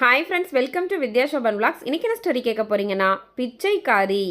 Hi friends welcome to Vidya Shoban vlogs. இன்னைக்கு என்ன story கேட்க போறீங்கன்னா பிச்சைக்காரி.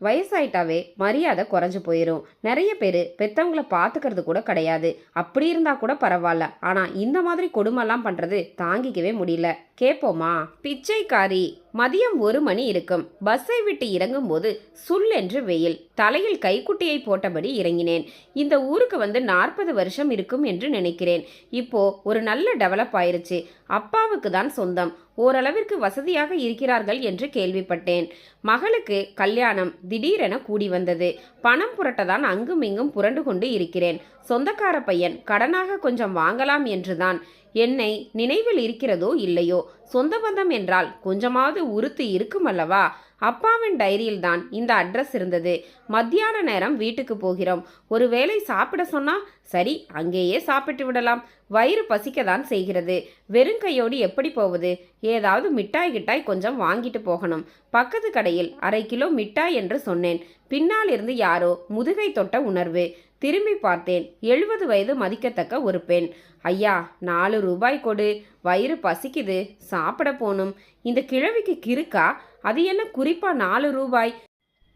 வயசாயிட்டாவே மரியாதை குறைஞ்சு போயிடும் நிறைய பேர் பெற்றவங்கள பார்த்துக்கிறது கூட கிடையாது. அப்படி இருந்தால் கூட பரவாயில்ல. ஆனால் இந்த மாதிரி கொடுமைலாம் பண்ணுறது தாங்கிக்கவே முடியல. கேட்போமா பிச்சைக்காரி. மதியம் ஒரு மணி இருக்கும். பஸ்ஸை விட்டு இறங்கும்போது சுல் என்று வெயில். தலையில் கைக்குட்டியை போட்டபடி இறங்கினேன். இந்த ஊருக்கு வந்து நாற்பது வருஷம் இருக்கும் என்று நினைக்கிறேன். இப்போ ஒரு நல்ல டெவலப் ஆயிருச்சு. அப்பாவுக்கு தான் சொந்தம். ஓரளவிற்கு வசதியாக இருக்கிறார்கள் என்று கேள்விப்பட்டேன். மகளுக்கு கல்யாணம் திடீரென கூடி வந்தது. பணம் புரட்டதான் அங்கும் இங்கும் புரண்டு கொண்டு இருக்கிறேன். சொந்தக்கார பையன் கடனாக கொஞ்சம் வாங்கலாம் என்றுதான். என்னை நினைவில் இருக்கிறதோ இல்லையோ? சொந்த பந்தம் என்றால் கொஞ்சமாவது உறுத்து இருக்கும் அல்லவா? அப்பாவின் டைரியில் தான் இந்த அட்ரஸ் இருந்தது. மத்தியான நேரம் வீட்டுக்கு போகிறோம். ஒருவேளை சாப்பிட சொன்னா சரி அங்கேயே சாப்பிட்டு விடலாம். வயிறு பசிக்க தான் செய்கிறது வெறுங்கையோடு எப்படி போவது? ஏதாவது மிட்டாய் கிட்டாய் கொஞ்சம் வாங்கிட்டு போகணும். பக்கத்து கடையில் அரை கிலோ மிட்டாய் என்று சொன்னேன். பின்னால் இருந்து யாரோ முதுகை தொட்ட உணர்வு. திரும்பி பார்த்தேன் எழுபது வயது மதிக்கத்தக்க ஒரு பெண். ஐயா நாலு ரூபாய் கொடு. வயிறு பசிக்குது சாப்பிட போகணும். இந்த கிழவிக்கு கிறுக்கா? அது என்ன குறிப்பா நாலு ரூபாய்?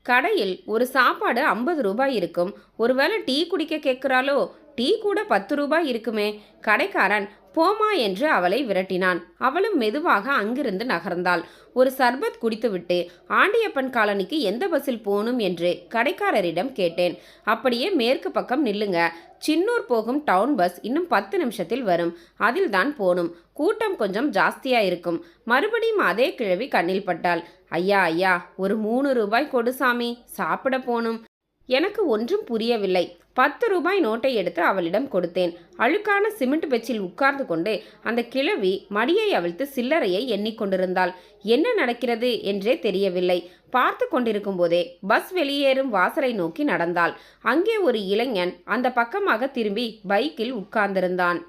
கடையில் ஒரு சாப்பாடு ஐம்பது ரூபாய் இருக்கும். ஒருவேளை டீ குடிக்க கேட்குறாளோ? டீ கூட பத்து ரூபாய் இருக்குமே. கடைக்காரன் போமா என்று அவளை விரட்டினான். அவளும் மெதுவாக அங்கிருந்து நகர்ந்தாள். ஒரு சர்பத் குடித்துவிட்டு ஆண்டியப்பன் காலனிக்கு எந்த பஸ்ஸில் போகணும்? என்று கடைக்காரரிடம் கேட்டேன். அப்படியே மேற்கு பக்கம் நில்லுங்க. சின்னூர் போகும் டவுன் பஸ் இன்னும் பத்து நிமிஷத்தில் வரும். அதில் தான் போகணும். கூட்டம் கொஞ்சம் ஜாஸ்தியா இருக்கும். மறுபடியும் அதே கிழவி கண்ணில் பட்டாள். ஐயா ஐயா ஒரு மூணு ரூபாய் கொடு சாமி. சாப்பிட போகணும். எனக்கு ஒன்றும் புரியவில்லை. பத்து ரூபாய் நோட்டை எடுத்து அவளிடம் கொடுத்தேன். அழுக்கான சிமெண்ட் பெச்சில் உட்கார்ந்து கொண்டு அந்த கிழவி மடியை அவிழ்த்து சில்லறையை எண்ணிக்கொண்டிருந்தாள் என்ன நடக்கிறது? என்றே தெரியவில்லை. பார்த்து கொண்டிருக்கும் போதே பஸ் வெளியேறும் வாசலை நோக்கி நடந்தாள். அங்கே ஒரு இளைஞன் அந்த பக்கமாக திரும்பி பைக்கில் உட்கார்ந்திருந்தான்.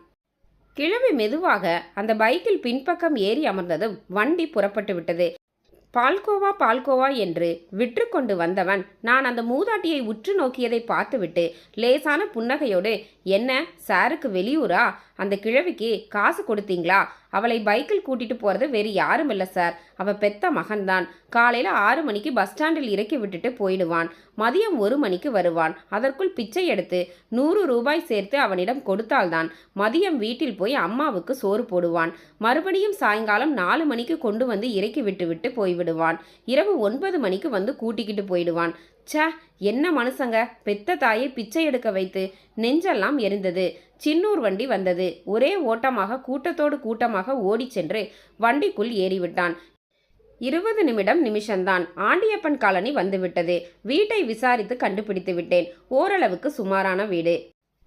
கிழவி மெதுவாக அந்த பைக்கில் பின்பக்கம் ஏறி அமர்ந்ததும் வண்டி புறப்பட்டு விட்டது. பால்கோவா பால்கோவா என்று விற்று கொண்டு வந்தவன் நான் அந்த மூதாட்டியை உற்று நோக்கியதை பார்த்துவிட்டு லேசான புன்னகையோடு என்ன சாருக்கு வெளியூரா? அந்த கிழவிக்கு காசு கொடுத்தீங்களா? அவளை பைக்கில் கூட்டிட்டு போகிறது வேறு யாரும் இல்லை சார் அவள் பெத்த மகன்தான். காலையில் ஆறு மணிக்கு பஸ் ஸ்டாண்டில் இறக்கி விட்டுட்டு போயிடுவான். மதியம் ஒரு மணிக்கு வருவான். அதற்குள் பிச்சை எடுத்து நூறு ரூபாய் சேர்த்து அவனிடம் கொடுத்தால்தான் மதியம் வீட்டில் போய் அம்மாவுக்கு சோறு போடுவான். மறுபடியும் சாயங்காலம் நாலு மணிக்கு கொண்டு வந்து இறக்கி விட்டு விட்டு போய்விடுவான். இரவு ஒன்பது மணிக்கு வந்து கூட்டிக்கிட்டு போயிடுவான். ச்சே என்ன மனுஷங்க பெத்த தாயை பிச்சை எடுக்க வைத்து நெஞ்செல்லாம் எரிந்தது. சின்னூர் வண்டி வந்தது. ஒரே ஓட்டமாக கூட்டத்தோடு கூட்டமாக ஓடிச் சென்று வண்டிக்குள் ஏறிவிட்டான். இருபது நிமிடம் நிமிஷம்தான். ஆண்டியப்பன் காலனி வந்துவிட்டது. வீட்டை விசாரித்து கண்டுபிடித்து விட்டேன் ஓரளவுக்கு சுமாரான வீடு.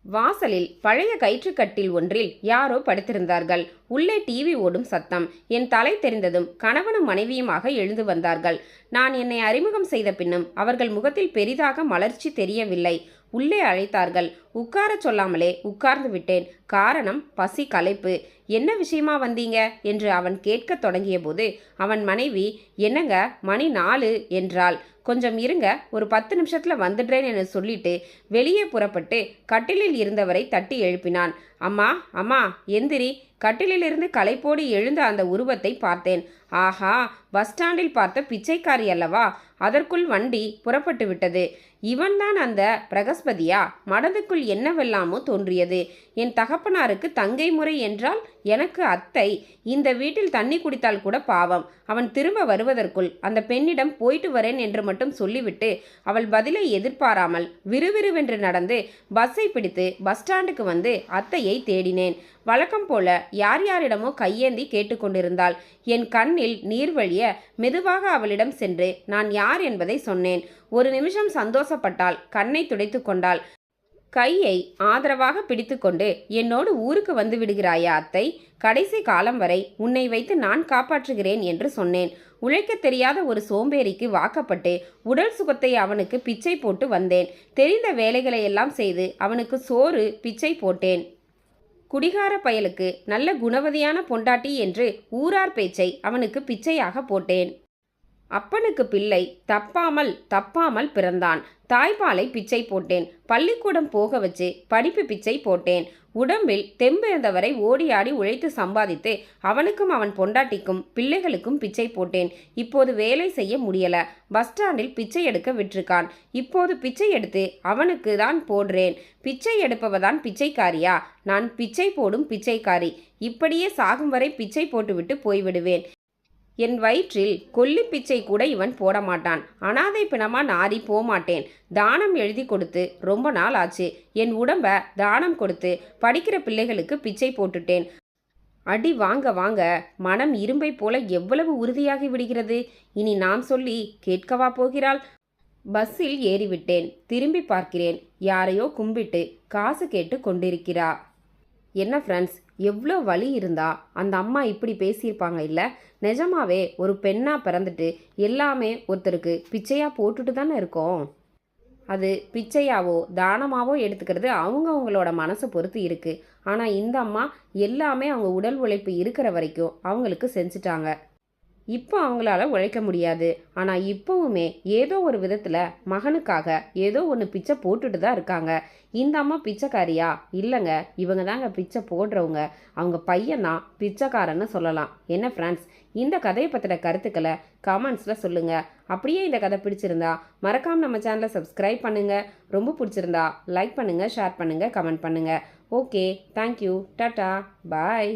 வாசலில் பழைய கயிற்றுக்கட்டில் ஒன்றில் யாரோ படுத்திருந்தார்கள். உள்ளே டிவி ஓடும் சத்தம். என் தலை தெரிந்ததும் கணவனும் மனைவியுமாக எழுந்து வந்தார்கள். நான் என்னை அறிமுகம் செய்த பின்னும் அவர்கள் முகத்தில் பெரிதாக மலர்ச்சி தெரியவில்லை. உள்ளே அழைத்தார்கள். உட்காரச் சொல்லாமலே உட்கார்ந்து விட்டேன். காரணம் பசி கலைப்பு என்ன விஷயமா வந்தீங்க? என்று அவன் கேட்கத் தொடங்கியபோது அவன் மனைவி என்னங்க மணி நாலு என்றாள். கொஞ்சம் இருங்க ஒரு பத்து நிமிஷத்தில் வந்துடுறேன் என சொல்லிட்டு வெளியே புறப்பட்டு கட்டிலில் இருந்தவரை தட்டி எழுப்பினான். அம்மா அம்மா எந்திரி கட்டிலிலிருந்து களைப்போடு எழுந்த அந்த உருவத்தை பார்த்தேன். ஆஹா பஸ் ஸ்டாண்டில் பார்த்த பிச்சைக்காரி அல்லவா? அதற்குள் வண்டி புறப்பட்டு விட்டது. இவன்தான் அந்த பிரகஸ்பதியா? மனதுக்குள் என்னவெல்லாமோ தோன்றியது. என் தகப்பனாருக்கு தங்கை முறை என்றால் எனக்கு அத்தை. இந்த வீட்டில் தண்ணி குடித்தால் கூட பாவம். அவன் திரும்ப வருவதற்குள் அந்த பெண்ணிடம் போயிட்டு வரேன் என்று மட்டும் சொல்லிவிட்டு அவள் பதிலை எதிர்பாராமல் விறுவிறுவென்று நடந்து பஸ்ஸை பிடித்து பஸ் ஸ்டாண்டுக்கு வந்து அத்தையை தேடினேன். வழக்கம் போல யார் யாரிடமோ கையேந்தி கேட்டுக்கொண்டிருந்தாள். என் கண்ணில் நீர் வழிய மெதுவாக அவளிடம் சென்று நான் யார் என்பதை சொன்னேன். ஒரு நிமிஷம் சந்தோஷப்பட்டாள். கண்ணை துடைத்து கொண்டாள். கையை ஆதரவாக பிடித்துக்கொண்டு என்னோடு ஊருக்கு வந்து விடுகிறாயா அத்தை? கடைசி காலம் வரை உன்னை வைத்து நான் காப்பாற்றுகிறேன் என்று சொன்னேன். உழைக்க தெரியாத ஒரு சோம்பேறிக்கு வாக்கப்பட்டு உடல் சுகத்தை அவனுக்கு பிச்சை போட்டு வந்தேன். தெரிந்த வேலைகளை எல்லாம் செய்து அவனுக்கு சோறு பிச்சை போட்டேன். குடிகார பயலுக்கு நல்ல குணவதியான பொண்டாட்டி என்று ஊரார் பேச்சை அவனுக்கு பிச்சையாக போட்டேன். அப்பனுக்கு பிள்ளை தப்பாமல் தப்பாமல் பிறந்தான். தாய்ப்பாலை பிச்சை போட்டேன். பள்ளிக்கூடம் போக வச்சு படிப்பு பிச்சை போட்டேன். உடம்பில் தெம்பிருந்தவரை ஓடியாடி உழைத்து சம்பாதித்து அவனுக்கும் அவன் பொண்டாட்டிக்கும் பிள்ளைகளுக்கும் பிச்சை போட்டேன். இப்போது வேலை செய்ய முடியல. பஸ் ஸ்டாண்டில் பிச்சை எடுக்க விட்டிருக்கான். இப்போது பிச்சை எடுத்து அவனுக்கு தான் போடுறேன். பிச்சை எடுப்பவதான் பிச்சைக்காரியா? நான் பிச்சை போடும் பிச்சைக்காரி. இப்படியே சாகும் வரை பிச்சை போட்டுவிட்டு போய்விடுவேன். என் வயிற்றில் கொல்லி பிச்சை கூட இவன் போட மாட்டான் அனாதை பிணமா நாரி போமாட்டேன். தானம் எழுதி கொடுத்து ரொம்ப நாள் ஆச்சு. என் உடம்ப தானம் கொடுத்து படிக்கிற பிள்ளைகளுக்கு பிச்சை போட்டுட்டேன். அடி வாங்க வாங்க மனம் இரும்பை போல எவ்வளவு உறுதியாகி விடுகிறது? இனி நாம் சொல்லி கேட்கவா போகிறாள்? பஸ்ஸில் ஏறிவிட்டேன். திரும்பி பார்க்கிறேன். யாரையோ கும்பிட்டு காசு கேட்டு கொண்டிருக்கிறா. என்ன ஃப்ரெண்ட்ஸ் எவ்வளோ வலி இருந்தா அந்த அம்மா இப்படி பேசியிருப்பாங்க இல்லை? நிஜமாவே ஒரு பெண்ணாக பிறந்துட்டு எல்லாமே ஒருத்தருக்கு பிச்சையாக போட்டுட்டு தானே இருக்கோம். அது பிச்சையாவோ தானமாவோ எடுத்துக்கிறது அவங்க அவங்களோட மனசை பொறுத்து இருக்குது ஆனால் இந்த அம்மா எல்லாமே அவங்க உடல் உழைப்பு இருக்கிற வரைக்கும் அவங்களுக்கு செஞ்சுட்டாங்க. இப்போ அவங்களால உழைக்க முடியாது. ஆனால் இப்போவுமே ஏதோ ஒரு விதத்தில் மகனுக்காக ஏதோ ஒன்று பிச்சை போட்டுட்டு தான் இருக்காங்க. இந்த அம்மா பிச்சைக்காரியா? இல்லைங்க. இவங்க தாங்க பிச்சை போடுறவங்க. அவங்க பையனா பிச்சைக்காரன்னு சொல்லலாம். என்ன ஃப்ரெண்ட்ஸ் இந்த கதையை பற்றின கருத்துக்களை கமெண்ட்ஸில் சொல்லுங்கள் அப்படியே இந்த கதை பிடிச்சிருந்தா மறக்காமல் நம்ம சேனலை சப்ஸ்கிரைப் பண்ணுங்கள் ரொம்ப பிடிச்சிருந்தா லைக் பண்ணுங்கள் ஷேர் பண்ணுங்கள் கமெண்ட் பண்ணுங்கள் ஓகே தேங்க்யூ டாட்டா பாய்